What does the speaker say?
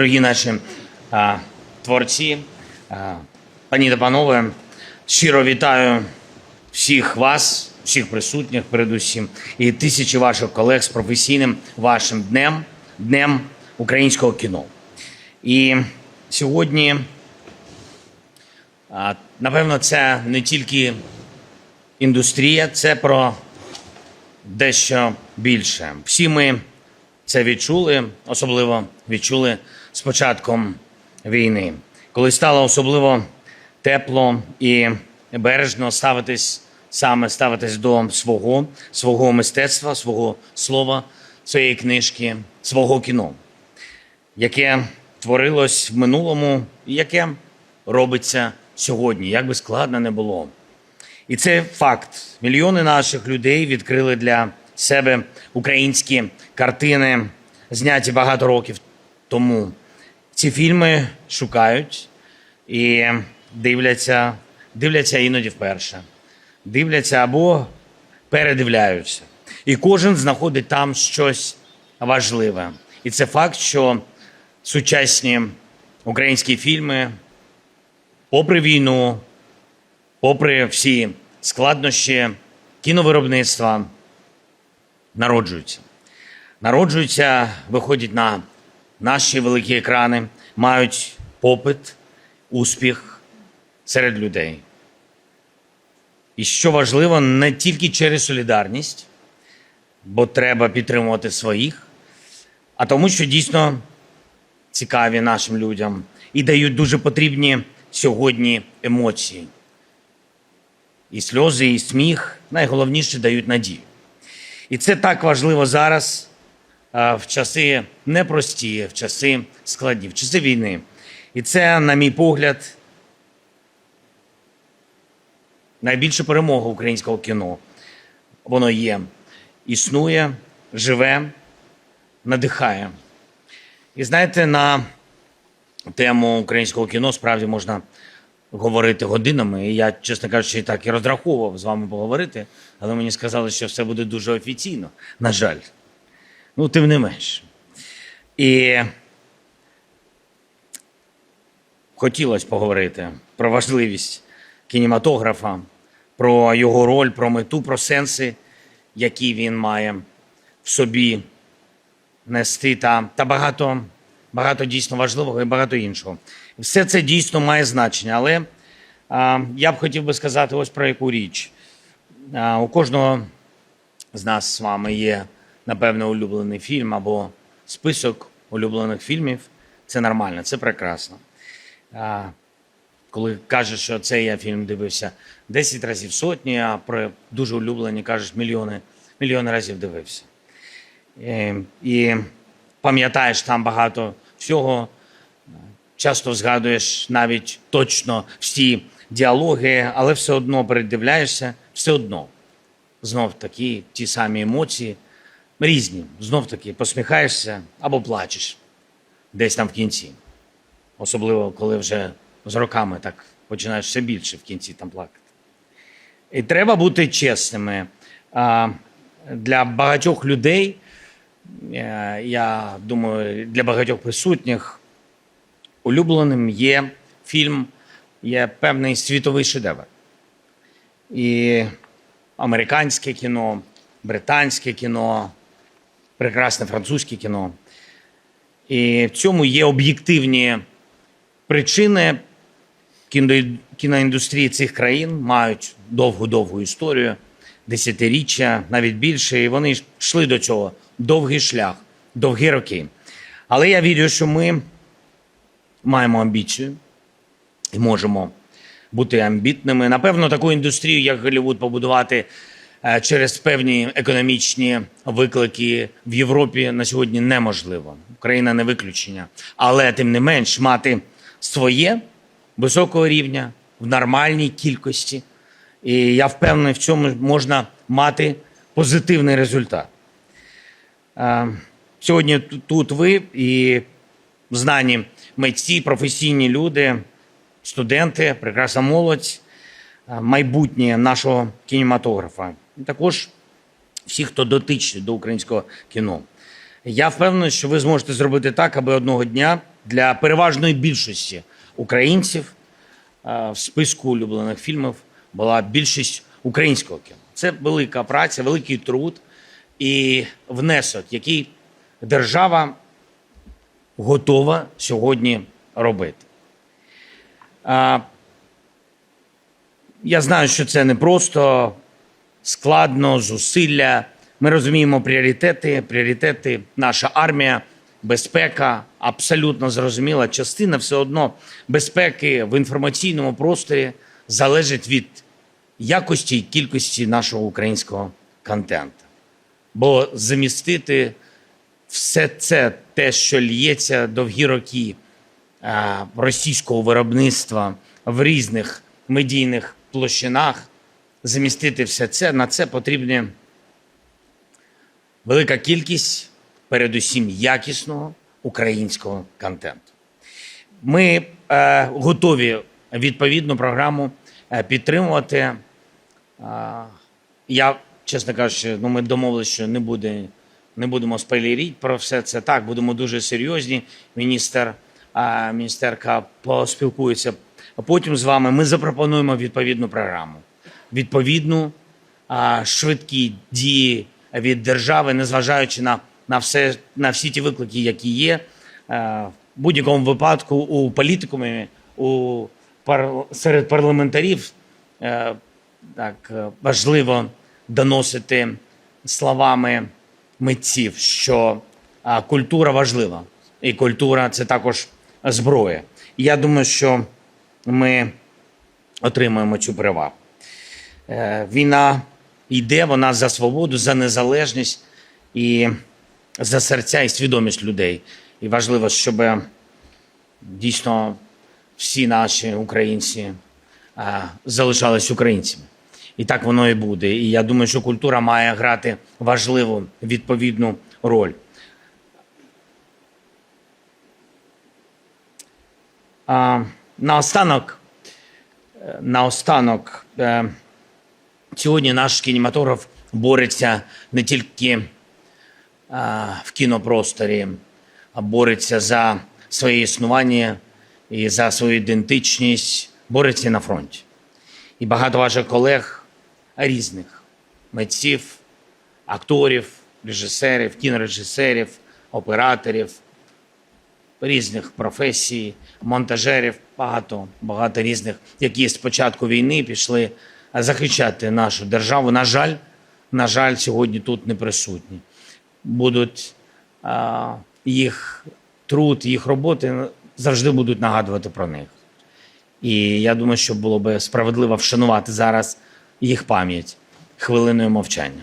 Дорогі наші а, творці, а, пані та панове, щиро вітаю всіх вас, всіх присутніх, передусім, і тисячі ваших колег з професійним вашим днем, днем українського кіно. І сьогодні, а, напевно, це не тільки індустрія, це про дещо більше. Всі ми це відчули, особливо відчули з початком війни, коли стало особливо тепло і бережно ставитись саме ставитись до свого, свого мистецтва, свого слова, своєї книжки, свого кіно, яке творилось в минулому і яке робиться сьогодні, як би складно не було. І це факт. Мільйони наших людей відкрили для себе українські картини, зняті багато років тому. Ці фільми шукають і дивляться, дивляться іноді вперше. Дивляться або передивляються. І кожен знаходить там щось важливе. І це факт, що сучасні українські фільми, попри війну, попри всі складнощі кіновиробництва, народжуються. Народжуються, виходять на наші великі екрани, мають попит, успіх серед людей. І що важливо, не тільки через солідарність, бо треба підтримувати своїх, а тому, що дійсно цікаві нашим людям і дають дуже потрібні сьогодні емоції. І сльози, і сміх найголовніше дають надію. І це так важливо зараз, в часи непрості, в часи складні, в часи війни. І це, на мій погляд, найбільша перемога українського кіно. Воно є, існує, живе, надихає. І знаєте, на тему українського кіно справді можна говорити годинами. І я, чесно кажучи, так і розраховував з вами поговорити, але мені сказали, що все буде дуже офіційно. На жаль. Ну, тим не менш. І хотілося поговорити про важливість кінематографа, про його роль, про мету, про сенси, які він має в собі нести, та, та багато, багато дійсно важливого і багато іншого. Все це дійсно має значення, але а, я б хотів би сказати ось про яку річ. А, у кожного з нас з вами є, напевно, улюблений фільм або список улюблених фільмів. Це нормально, це прекрасно. А, коли кажеш, що цей я фільм дивився 10 разів сотні, а про дуже улюблені кажеш мільйони, мільйони разів дивився. І, і пам'ятаєш там багато всього, часто згадуєш навіть точно всі діалоги, але все одно передивляєшся, все одно. Знов такі ті самі емоції, різні. Знов таки посміхаєшся або плачеш десь там в кінці. Особливо, коли вже з роками так починаєш все більше в кінці там плакати. І треба бути чесними. Для багатьох людей, е, я думаю, для багатьох присутніх улюбленим є фільм, є певний світовий шедевр. І американське кіно, британське кіно, прекрасне французьке кіно. І в цьому є об'єктивні причини. Кіноіндустрії цих країн мають довгу-довгу історію, десятиріччя, навіть більше, і вони йшли до цього довгий шлях, довгі роки. Але я вірю, що ми маємо амбіцію і можемо бути амбітними. Напевно, таку індустрію, як Голлівуд, побудувати через певні економічні виклики в Європі на сьогодні неможливо. Україна не виключення. Але тим не менш мати своє високого рівня в нормальній кількості. І я впевнений, в цьому можна мати позитивний результат. Е, Сьогодні тут ви і знані митці, професійні люди, студенти, прекрасна молодь, е, майбутнє нашого кінематографа. Також всі, хто дотичний до українського кіно. Я впевнений, що ви зможете зробити так, аби одного дня для переважної більшості українців е, в списку улюблених фільмів була більшість українського кіно. Це велика праця, великий труд і внесок, який держава готова сьогодні робити. Я знаю, що це не просто складно, зусилля. Ми розуміємо пріоритети. Пріоритети наша армія, безпека абсолютно зрозуміла. Частина все одно безпеки в інформаційному просторі залежить від якості і кількості нашого українського контенту. Бо замістити все це, те, що лється довгі роки е, російського виробництва в різних медійних площинах, замістити все це, на це потрібна велика кількість, передусім якісного українського контенту. Ми е, готові відповідну програму е, підтримувати. А, Я, чесно кажучи, ну ми домовилися, що не буде, не будемо спойлерити про все це. Так, будемо дуже серйозні. Міністр, а, міністерка поспілкується потім з вами. Ми запропонуємо відповідну програму, відповідну швидкі дії від держави, незважаючи на, на все на всі ті виклики, які є. В будь-якому випадку у політикумі, у пар, серед парламентарів е, так е, важливо доносити словами митців, що культура важлива, і культура це також зброя. Я думаю, що ми отримаємо цю перевагу. Е, Війна йде, вона за свободу, за незалежність і за серця і свідомість людей. І важливо, щоб дійсно всі наші українці залишались українцями. І так воно і буде. І я думаю, що культура має грати важливу відповідну роль. А, наостанок, е, наостанок, е, сьогодні наш кінематограф бореться не тільки а, в кінопросторі, а бореться за своє існування і за свою ідентичність, бореться на фронті. І багато ваших колег різних митців, акторів, режисерів, кінорежисерів, операторів, різних професій, монтажерів, багато, багато різних, які з початку війни пішли захищати нашу державу. На жаль, на жаль, сьогодні тут не присутні. Будуть їх труд, їх роботи завжди будуть нагадувати про них. І я думаю, що було би справедливо вшанувати зараз їх пам'ять хвилиною мовчання.